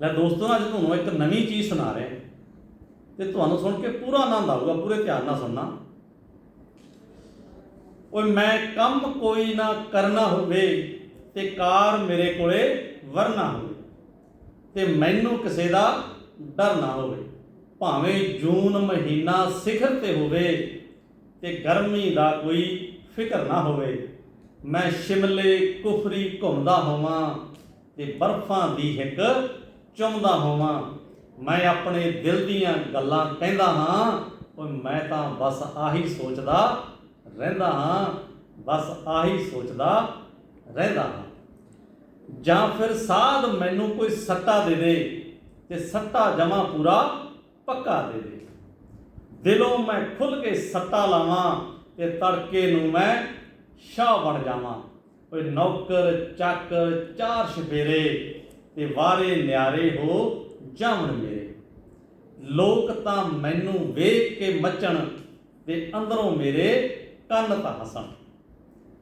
ਲੈ ਦੋਸਤੋ, ਅੱਜ ਤੁਹਾਨੂੰ ਇੱਕ ਨਵੀਂ ਚੀਜ਼ ਸੁਣਾ ਰਿਹਾ ਤੇ ਤੁਹਾਨੂੰ ਸੁਣ ਕੇ ਪੂਰਾ ਆਨੰਦ ਆਊਗਾ, ਪੂਰੇ ਧਿਆਨ ਨਾਲ ਸੁਣਨਾ। ਓਏ, ਮੈਂ ਕੰਮ ਕੋਈ ਨਾ ਕਰਨਾ ਹੋਵੇ ਤੇ ਕਾਰ ਮੇਰੇ ਕੋਲੇ ਵਰਨਾ ਹੋਵੇ ਤੇ ਮੈਨੂੰ ਕਿਸੇ ਦਾ ਡਰ ਨਾ ਹੋਵੇ। ਭਾਵੇਂ ਜੂਨ ਮਹੀਨਾ ਸਿਖਰ ਤੇ ਹੋਵੇ ਤੇ ਗਰਮੀ ਦਾ ਕੋਈ ਫਿਕਰ ਨਾ ਹੋਵੇ, ਮੈਂ ਸ਼ਿਮਲੇ ਕੁਫਰੀ ਘੁੰਮਦਾ ਹੋਵਾਂ ਤੇ ਬਰਫਾਂ ਦੀ ਇੱਕ ਚੁੰਮਦਾ ਹੋਵਾਂ। ਮੈਂ ਆਪਣੇ ਦਿਲ ਦੀਆਂ ਗੱਲਾਂ ਕਹਿੰਦਾ ਹਾਂ, ਓਏ ਮੈਂ ਤਾਂ ਬਸ ਆਹੀ ਸੋਚਦਾ ਰਹਿੰਦਾ ਹਾਂ, ਬਸ ਆਹੀ ਸੋਚਦਾ ਰਹਿੰਦਾ ਹਾਂ। ਜਾਂ ਫਿਰ ਸਾਧ ਮੈਨੂੰ ਕੋਈ ਸੱਟਾ ਦੇ ਦੇ ਤੇ ਸੱਟਾ ਜਮਾ ਪੂਰਾ ਪੱਕਾ ਦੇ ਦੇ। ਦਿਲੋਂ ਮੈਂ ਖੁੱਲ ਕੇ ਸੱਟਾ ਲਾਵਾਂ ਤੇ ਤੜਕੇ ਨੂੰ ਮੈਂ ਸ਼ਾਹ ਬਣ ਜਾਵਾਂ। ਓਏ ਨੌਕਰ, ਚਾਕਰ, ਚਾਰ ਛਪੇਰੇ ਤੇ ਵਾਰੇ ਨਿਆਰੇ ਹੋ ਜਾਵਣ ਮੇਰੇ। ਲੋਕ ਤਾਂ ਮੈਨੂੰ ਵੇਖ ਕੇ ਮੱਚਣ ਤੇ ਅੰਦਰੋਂ ਮੇਰੇ ਕੰਨ ਤਾਂ ਹਸਣ।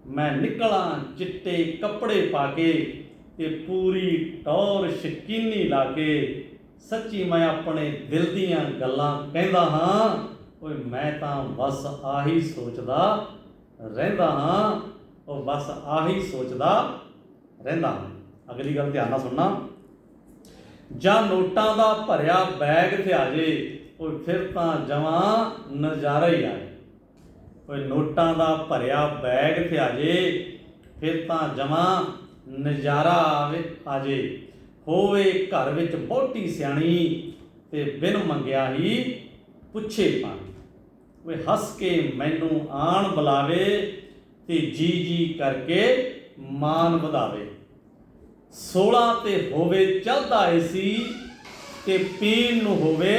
ਮੈਂ ਨਿਕਲਾਂ ਚਿੱਟੇ ਕੱਪੜੇ ਪਾ ਕੇ ਤੇ ਪੂਰੀ ਟੌਰ ਸ਼ਕੀਨੀ ਲਾ ਕੇ ਸੱਚੀ ਮੈਂ ਆਪਣੇ ਦਿਲ ਦੀਆਂ ਗੱਲਾਂ ਕਹਿੰਦਾ ਹਾਂ, ਓਏ ਮੈਂ ਤਾਂ ਬਸ ਆਹੀ ਸੋਚਦਾ ਰਹਿੰਦਾ ਹਾਂ ਉਹ ਬਸ ਆਹੀ ਸੋਚਦਾ ਰਹਿੰਦਾ ਹਾਂ। ਅਗਲੀ ਗੱਲ ਧਿਆਨ ਨਾਲ ਸੁਣਨਾ। ਜਾਂ ਨੋਟਾਂ ਦਾ ਭਰਿਆ ਬੈਗ ਤੇ ਆ ਜੇ, ਓਏ ਫਿਰ ਤਾਂ ਜਮਾਂ ਨਜ਼ਾਰਾ ਹੀ ਆਏ ਜਾਏ ਓਏ ਨੋਟਾਂ ਦਾ ਭਰਿਆ ਬੈਗ ਤੇ ਆ ਜੇ, ਫਿਰ ਤਾਂ ਜਮਾਂ ਨਜ਼ਾਰਾ ਆਵੇ, ਆ ਜੇ। ਹੋਵੇ ਘਰ ਵਿੱਚ ਬਹੁਤੀ ਸਿਆਣੀ ਤੇ ਬਿਨ ਮੰਗਿਆ ਹੀ ਪੁੱਛੇ ਪਾਣੀ। ਓਏ ਹੱਸ ਕੇ ਮੈਨੂੰ ਆਣ ਬੁਲਾਵੇ ਤੇ ਜੀ ਜੀ ਕਰਕੇ ਮਾਨ ਵਧਾਵੇ। 16 ਤੇ ਹੋਵੇ, ਚਲਦਾ ਏਸੀ ਤੇ ਪੀਣ ਨੂੰ ਹੋਵੇ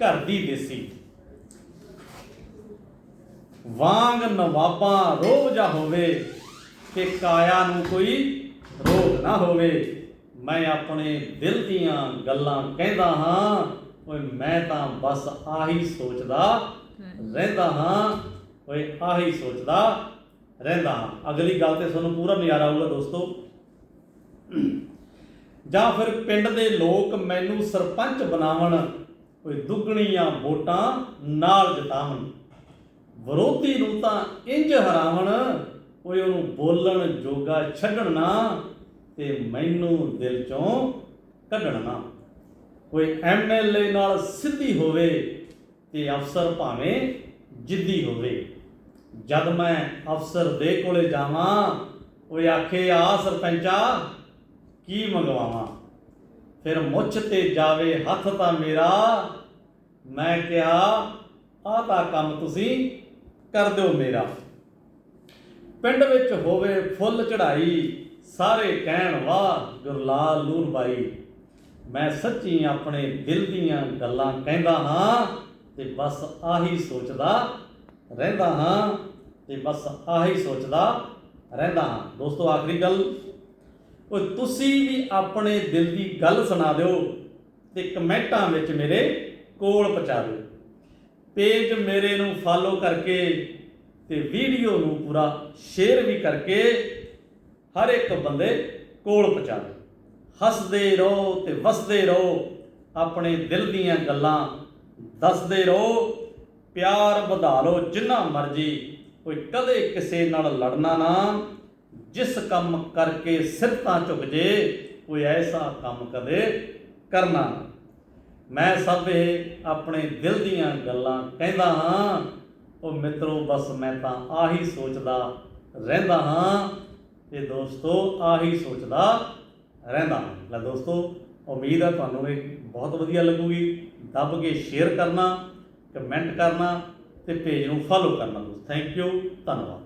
ਘਰ ਦੀ ਦੇਸੀ। ਵਾਂਗ ਨਵਾਬਾਂ ਰੋਬ ਜਾ ਹੋਵੇ ਤੇ ਕਾਇਆ ਨੂੰ ਕੋਈ ਰੋਗ ਨਾ ਹੋਵੇ। ਮੈਂ ਆਪਣੇ ਦਿਲ ਦੀਆਂ ਗੱਲਾਂ ਕਹਿੰਦਾ ਹਾਂ, ਓਏ ਮੈਂ ਤਾਂ ਬਸ ਆਹੀ ਸੋਚਦਾ ਰਹਿੰਦਾ ਹਾਂ, ਓਏ ਆਹੀ ਸੋਚਦਾ ਰਹਿੰਦਾ ਹਾਂ। ਅਗਲੀ ਗੱਲ ਤੇ ਤੁਹਾਨੂੰ ਪੂਰਾ ਨਜ਼ਾਰਾ ਆਊਗਾ ਦੋਸਤੋ। ਜਾਂ ਫਿਰ ਪਿੰਡ ਦੇ ਲੋਕ ਮੈਨੂੰ ਸਰਪੰਚ ਬਣਾਵਣ, ਕੋਈ ਦੁੱਗਣੀਆਂ ਵੋਟਾਂ ਨਾਲ ਜਿਤਾਵਣ। ਵਿਰੋਧੀ ਨੂੰ ਤਾਂ ਇੰਜ ਹਰਾਵਣ ਕੋਈ ਉਹਨੂੰ ਬੋਲਣ ਜੋਗਾ ਛੱਡਣ ਨਾ ਤੇ ਮੈਨੂੰ ਦਿਲ ਚੋਂ ਕੱਢਣ ਨਾ। ਕੋਈ ਐਮਐਲਏ ਨਾਲ ਸਿੱਧੀ ਹੋਵੇ ਤੇ ਅਫਸਰ ਭਾਵੇਂ ਜਿੱਦੀ ਹੋਵੇ। ਜਦ ਮੈਂ ਅਫਸਰ ਦੇ ਕੋਲੇ ਜਾਵਾਂ ਉਹ ਆਖੇ, ਆ ਸਰਪੰਚਾ ਕੀ ਮੰਗਵਾਵਾਂ? ਫਿਰ ਮੁੱਛ ਤੇ ਜਾਵੇ ਹੱਥ ਤਾਂ ਮੇਰਾ। ਮੈਂ ਕਿਹਾ, ਆਹ ਤਾਂ ਕੰਮ ਤੁਸੀਂ ਕਰ ਦਿਓ ਮੇਰਾ। ਪਿੰਡ ਵਿੱਚ ਹੋਵੇ ਫੁੱਲ ਚੜਾਈ ਸਾਰੇ ਕਹਿਣ, ਵਾਹ, ਗੁਰਲਾਲ ਨੂਰ ਬਾਈ। ਮੈਂ ਸੱਚੀ ਆਪਣੇ ਦਿਲ ਦੀਆਂ ਗੱਲਾਂ ਕਹਿੰਦਾ ਹਾਂ ਤੇ ਬਸ ਆਹੀ ਸੋਚਦਾ ਰਹਿੰਦਾ ਹਾਂ ਤੇ ਬਸ ਆਹੀ ਸੋਚਦਾ ਰਹਿੰਦਾ ਹਾਂ। ਦੋਸਤੋ, ਆਖਰੀ ਗੱਲ ਉਹ ਤੁਸੀਂ ਵੀ ਆਪਣੇ ਦਿਲ ਦੀ ਗੱਲ ਸੁਣਾ ਦਿਓ ਤੇ ਕਮੈਂਟਾਂ ਵਿੱਚ ਮੇਰੇ ਕੋਲ ਪਹੁੰਚਾ ਦਿਓ। ਪੇਜ ਮੇਰੇ ਨੂੰ ਫਾਲੋ ਕਰਕੇ ਤੇ ਵੀਡੀਓ ਨੂੰ ਪੂਰਾ ਸ਼ੇਅਰ ਵੀ ਕਰਕੇ ਹਰ ਇੱਕ ਬੰਦੇ ਕੋਲ ਪਹੁੰਚਾ ਦਿਓ। ਹੱਸਦੇ ਰਹੋ ਤੇ ਵਸਦੇ ਰਹੋ, ਆਪਣੇ ਦਿਲ ਦੀਆਂ ਗੱਲਾਂ ਦੱਸਦੇ ਰਹੋ, ਪਿਆਰ ਵਧਾ ਲਓ ਜਿੰਨਾ ਮਰਜ਼ੀ, ਕੋਈ ਕਦੇ ਕਿਸੇ ਨਾਲ ਲੜਨਾ ਨਾ ਜਿਸ ਕੰਮ ਕਰਕੇ ਸਿਰ ਤਾਂ ਝੁਕ ਜੇ, ਕੋਈ ਐਸਾ ਕੰਮ ਕਦੇ ਕਰਨਾ ਮੈਂ ਸਭ ਇਹ ਆਪਣੇ ਦਿਲ ਦੀਆਂ ਗੱਲਾਂ ਕਹਿੰਦਾ ਹਾਂ, ਉਹ ਮਿੱਤਰੋ, ਬਸ ਮੈਂ ਤਾਂ ਆਹੀ ਸੋਚਦਾ ਰਹਿੰਦਾ ਹਾਂ। ਤੇ ਦੋਸਤੋ, ਆਹੀ ਸੋਚਦਾ ਰਹਿੰਦਾ ਹਾਂ। ਲੈ ਦੋਸਤੋ, ਉਮੀਦ ਹੈ ਤੁਹਾਨੂੰ ਇਹ ਬਹੁਤ ਵਧੀਆ ਲੱਗੂਗੀ। ਦੱਬ ਕੇ ਸ਼ੇਅਰ ਕਰਨਾ ਕਮੈਂਟ ਕਰਨਾ ਤੇ ਪੇਜ ਨੂੰ ਫਾਲੋ ਕਰਨਾ ਦੋਸਤੋ। ਥੈਂਕ ਯੂ ਧੰਨਵਾਦ।